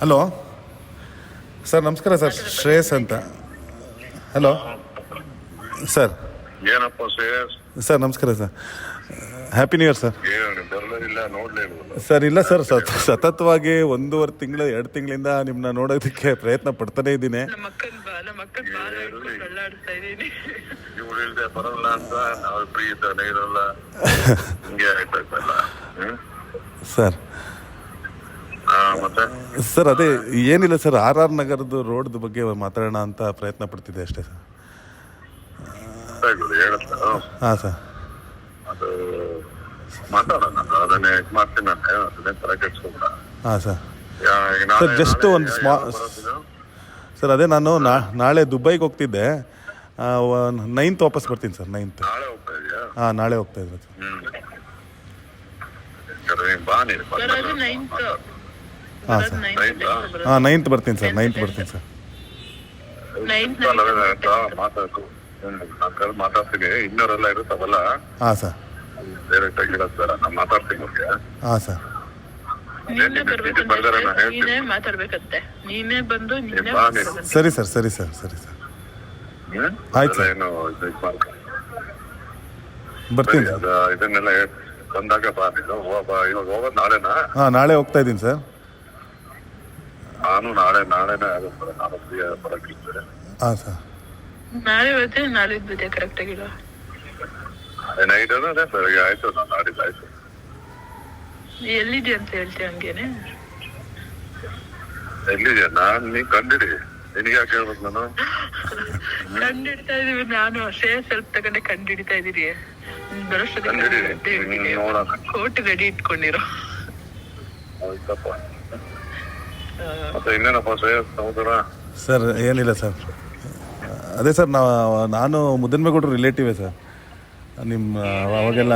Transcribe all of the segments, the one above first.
Hello sir ನಮಸ್ಕಾರ sir Shreyas ಅಂತ. Hello sir. ಏನಪ್ಪ ಶ್ರೇಯಸ್? ಸರ್ ನಮಸ್ಕಾರ sir. Happy new year sir ಏನು ಇಲ್ಲ ನೋಡ್ಲೇ ಸರ್ ಇಲ್ಲ ಸರ್ ಸತ್ ಸತತವಾಗಿ ಒಂದೂವರೆ ತಿಂಗಳು ಎರಡು ತಿಂಗಳಿಂದ ನಿಮ್ಮನ್ನ ನೋಡೋದಕ್ಕೆ ಪ್ರಯತ್ನ ಪಡ್ತಾನೆ ಇದ್ದೀನಿ. ನಮ್ಮ ಅಕ್ಕನ್ ಬಾ ನಮ್ಮ ಅಕ್ಕನ್ ಬಾಲ ಹಿಡ್ಕೊಂಡು ಅಳ್ಳಾಡ್ತಾ ಇದೀನಿ ಇವ್ರು ಇಲ್ದೆ ಬರಲ್ಲ ಅಂತ ನಾವು ಫ್ರೀ ಇದ್ದಾನೆ ಇರಲ್ಲ ಹಿಂಗೆ ಆಯ್ತಾಯ್ತಲ್ಲ ಹ್ಮ್? ಸರ್ ಸರ್ ಅದೇ ಏನಿಲ್ಲ ಸರ್ ಆರ್ ಆರ್ ನಗರದ್ದು ರೋಡ್ದು ಬಗ್ಗೆ ಮಾತಾಡೋಣ ಅಂತ ಪ್ರಯತ್ನ ಪಡ್ತಿದ್ದೆ ಅಷ್ಟೇ ಸರ್. ಹಾಂ ಸರ್. ಹಾಂ ಸರ್. Sir, just ಒಂದು ಸ್ಮಾ ಸರ್ ಅದೇ ನಾನು ನಾ- ನಾಳೆ ದುಬೈಗೆ ಹೋಗ್ತಿದ್ದೆ. ನೈನ್ತ್ ವಾಪಸ್ ಬರ್ತೀನಿ ಸರ್ ನೈನ್ತ್. ನಾಳೆ ಹೋಗ್ತಾ ಇದೆಯಾ? ಹಾಂ ನಾಳೆ ಹೋಗ್ತಾ ಇದ್ದೀನಿ ಸರ್ ಹಾಂ ಸರ್. ಹಾಂ ನೈನ್ತ್ ಬರ್ತೀನಿ ಸರ್ ನೈನ್ತ್ ಬರ್ತೀನಿ ಸರ್. ಮಾತಾಡ್ತು ನಾನು ಮಾತಾಡ್ತೀನಿ. ಇನ್ನೋರೆಲ್ಲ ಇರುತ್ತವಲ್ಲ? ಹಾಂ ಸರ್. ಡೈರೆಕ್ಟ್ ಆಗಿ ಸರ್ ನಾನು ಮಾತಾಡ್ತೀನಿ ಅವ್ರಿಗೆ. ಹಾಂ ಸರ್. ನೀನೇ ಬರ್ದಾರೆ ಬರ್ಬೇಕಂತೆ ನೀನೇ ಮಾತಾಡ್ಬೇಕಂತೆ. ನೀನೇ ಬಂದು ನೀನೇ ಬಾ ಸರಿ ಸರ್ ಸರಿ ಸರ್ ಸರಿ ಸರ್. ಹ್ಮ್? ಆಯ್ತು ಸರ್. ಏನು ಇದು ಇದ್ ಮಾಡ್ಕೊ. ಬರ್ತೀನಿ ಸರಿ, ಸರ್. ಅದ ಇದನ್ನೆಲ್ಲ ಹೇಳ್- ಬಂದಾಗ ಬಾ ನೀನು. ಹೋಗ್ ಬಾ. ಇವಾಗ ಹೋಗೋದು ನಾಳೆನಾ? ಹಾಂ ನಾಳೆ ಹೋಗ್ತಾ ಇದ್ದೀನಿ ಸರ್. ನಾನು ನಾಳೆ ನಾಳೆನೇ ಆಗುತ್ತೆ. ನಾನು ಫ್ರೀ ಬರಕ್ಕಿರ್ತೇನೆ ಹಾಂ ಸರ್. ನಾಳೆ ಬರ್ತೀನಿ ನಾಳೆ ಬಿದ್ದೆ ಕರೆಕ್ಟ್ ಆಗಿಲ್ಲ ನೈಟ್ ಅದೇ ಸರಿ ಆಯ್ತು ನಾನು ನಾಡಿದ್ದು ಆಯ್ತು. ಎಲ್ಲಿದೆ ಅಂತ ಹೇಳ್ತೀಯ ಹಂಗೇನೆ? ಎಲ್ಲಿದೆ ನಾನು ನೀ ಕಂಡಿಡಿ. ನಿನಗೆ ಯಾಕೆ ಹೇಳ್ಬೇಕು ನಾನು? ಕಂಡಿಡ್ತಾ ಇದೀವಿ ನಾನು ಅಷ್ಟೇ ಸ್ವಲ್ಪ ತಗೊಂಡೆ ಕಂಡಿಡಿತಾ ಇದೀರಿ ಕಂಡಿಡಿ. ನೀನ್ ನೋಡೋಣ. ಕೋಟ್ ರೆಡಿ ಇಟ್ಕೊಂಡಿರೋ. ಆಯ್ತಪ್ಪ ಮತ್ತೆ ಇನ್ನೇನಪ್ಪ ಶ್ರೇಯಸ್ ಸರ್ ಏನಿಲ್ಲ ಸರ್. ಅದೇ ಸರ್ ನಾವು ನಾನು ಮುದ್ದನ್ಮೇಗೌಡರು ರಿಲೇಟಿವ್ ಸರ್. ನಿಮ್ಮ ಅವಾಗೆಲ್ಲ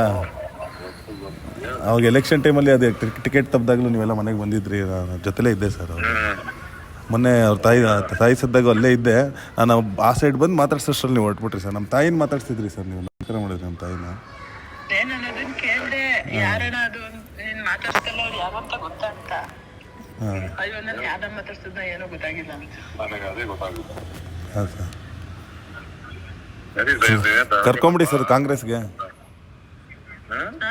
ಅವಾಗ ಎಲೆಕ್ಷನ್ ಟೈಮಲ್ಲಿ ಅದೇ ಟಿಕೆಟ್ ತಪ್ಪಿದಾಗಲೂ ನೀವೆಲ್ಲ ಮನೆಗೆ ಬಂದಿದ್ರಿ ನಾನು ಜೊತೆಲೇ ಇದ್ದೆ ಸರ್ ಅವರು. ಮೊನ್ನೆ ಅವ್ರ ತಾಯಿ ತಾಯಿ ಸದ್ದಾಗ ಅಲ್ಲೇ ಇದ್ದೆ. ನಾನು ಆ ಸೈಡ್ ಬಂದು ಮಾತಾಡ್ಸೋಷ್ಟ್ರಲ್ಲಿ ನೀವು ಹೊರಟ್ಬಿಟ್ರಿ ಸರ್. ನಮ್ಮ ತಾಯಿನ ಮಾತಾಡ್ಸಿದ್ರಿ ಸರ್ ನೀವು. ನಮಸ್ಕಾರ ಮಾಡಿದ್ರಿ ನಮ್ಮ ತಾಯಿನ. ನಾನು ಅದನ್ನ ಕೇಳ್ದೆ ಅದು? ಅಂತ ನೀನ್ ಮಾತಾಡ್ತಲ್ಲ ಅವ್ರು ಯಾವಂತ ಗೊತ್ತಾ ಅಂತ ಹಾಂ ಅಯ್ಯೋ ನಾನು ಯಾವ್ದ ಮಾತಾಡ್ತಿದ್ನ ಏನೋ ಗೊತ್ತಾಗಿಲ್ಲ. ನನಗೆ ಅದೇ ಗೊತ್ತಾಗುತ್ತೆ. ಹಾಂ ಸರ್. ಕರ್ಕೊಂಬಿಡಿ ಸರ್ ಕಾಂಗ್ರೆಸ್ಗೆ.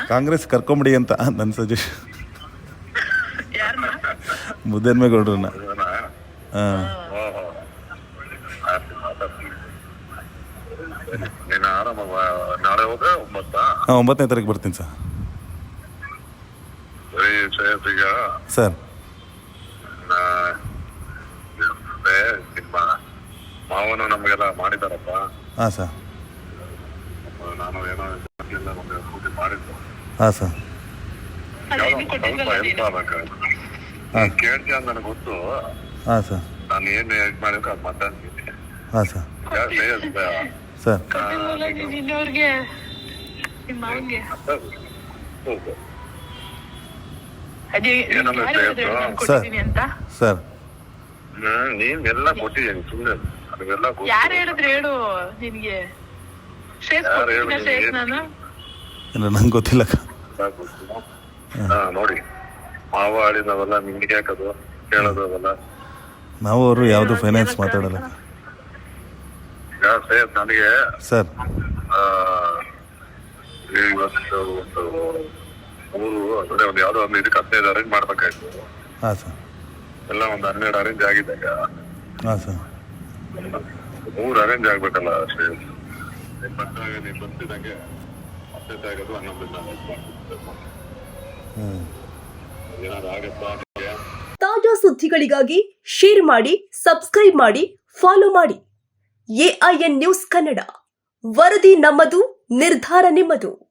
ಕಾಂಗ್ರೆಸ್ ಕರ್ಕೊಂಬಿಡಿ ಅಂತ ನನ್ನ ಸಜೆಷನ್ ಮುದ್ದನ್ಮೇಗೌಡ್ರನ್ನ ಹಾಂ. ನೀನು ಆರಾಮ ನಾಳೆ ಹೋದ್ರೆ ಒಂಬತ್ತಾ? ಹಾಂ ಒಂಬತ್ತನೇ ತಾರೀಕು ಬರ್ತೀನಿ ಸರ್. ಸರಿ ಶ್ರೇಯಸ್ ಈಗ ಸರ್ ನಾ- ಅಂದ್ರೆ ನಿಮ್ಮ ಮಾವನು ನಮಗೆಲ್ಲ ಮಾಡಿದಾರಪ್ಪ ಹಾಂ ಸರ್. ನಾನು ಏನೋ ನೀವೆಲ್ಲ ನಮ್ಗೆ ಪೂಜೆ ಮಾಡಿದ್ದು. ಹಾಂ ಸರ್. ಅಲ್ಲ ಯಾವ್ದೋ ಇದು ಸ್ವಲ್ಪ ಕೊಟ್ಟಿದ್ವಲ್ಲ ಹೆಲ್ಪ್ ನೀನು. ಆಗ್ಬೇಕು. ಕೇಳ್ತೀಯ ಅಂತ ನನಗೆ ಗೊತ್ತು. ಹಾಂ ಸರ್. ನಾನು ಏನ್ ಇದು ಮಾಡಬೇಕು ಅದು ಮಾತಾಡ್ತೀನಿ. ಹಾಂ ಸರ್. ಅದೇ ಏನಮ್ಮ ಹೇಳಿದ್ರು? ನಾನು ಅಂತ? ಹ್ಮ್ ನೀನ್ ಎಲ್ಲ ಕೊಟ್ಟಿದ್ದೀನಿ ಸುಮ್ಮನೆ ಅದೆಲ್ಲ ಯಾರು ಹೇಳಿದ್ರು ಹೇಳು ನಿನ್ಗೆ? ಶ್ರೇಯಸ್ ಯಾರು ಕೊಟ್ಟಿದ್ದೀನ ಹೇಳಿದ್ರು? ಶ್ರೇಯಸ್ ನಾನು. ಇಲ್ಲ ನಂಗೆ ಗೊತ್ತಿಲ್ಲ. ಹಾ ನೋಡಿ. ಮಾವ ಆಡಿದವಲ್ಲ ನಿಮ್ಗೆ ಯಾಕದು? ಕೇಳೋದು ನಾವು ಅವರು ಯಾವುದು ಫೈನಾನ್ಸ್ ಮಾತಾಡಲ್ಲ. ಯಾ ಶ್ರೇಯಸ್ ನನಗೆ. ಸರ್. ಆ, ಇವತ್ತು ಒಂದು ಮೂರು ಅಂದ್ರೆ ಒಂದು ಯಾವ್ದೋ ಒಂದು ಇದಕ್ಕೆ ಹದಿನೈದು ಅರೇಂಜ್ ಮಾಡ್ಬೇಕಾಯ್ತು. ಹಾಂ ಸರ್. ಎಲ್ಲ ಒಂದು ಹನ್ನೆರಡು ಅರೇಂಜ್ ಆಗಿದೆ ಈಗ. ಹಾಂ ಸರ್. ಮೂರು ಅರೇಂಜ್ ಆಗ್ಬೇಕಲ್ಲ ಅಷ್ಟೇ? ತಾಜಾ ಸುದ್ದಿಗಳಿಗಾಗಿ ಶೇರ್ ಮಾಡಿ ಸಬ್ಸ್ಕ್ರೈಬ್ ಮಾಡಿ ಫಾಲೋ ಮಾಡಿ. ಎಐಎನ್ ನ್ಯೂಸ್ ಕನ್ನಡ ವರದಿ ನಮ್ಮದು, ನಿರ್ಧಾರ ನಿಮ್ಮದು.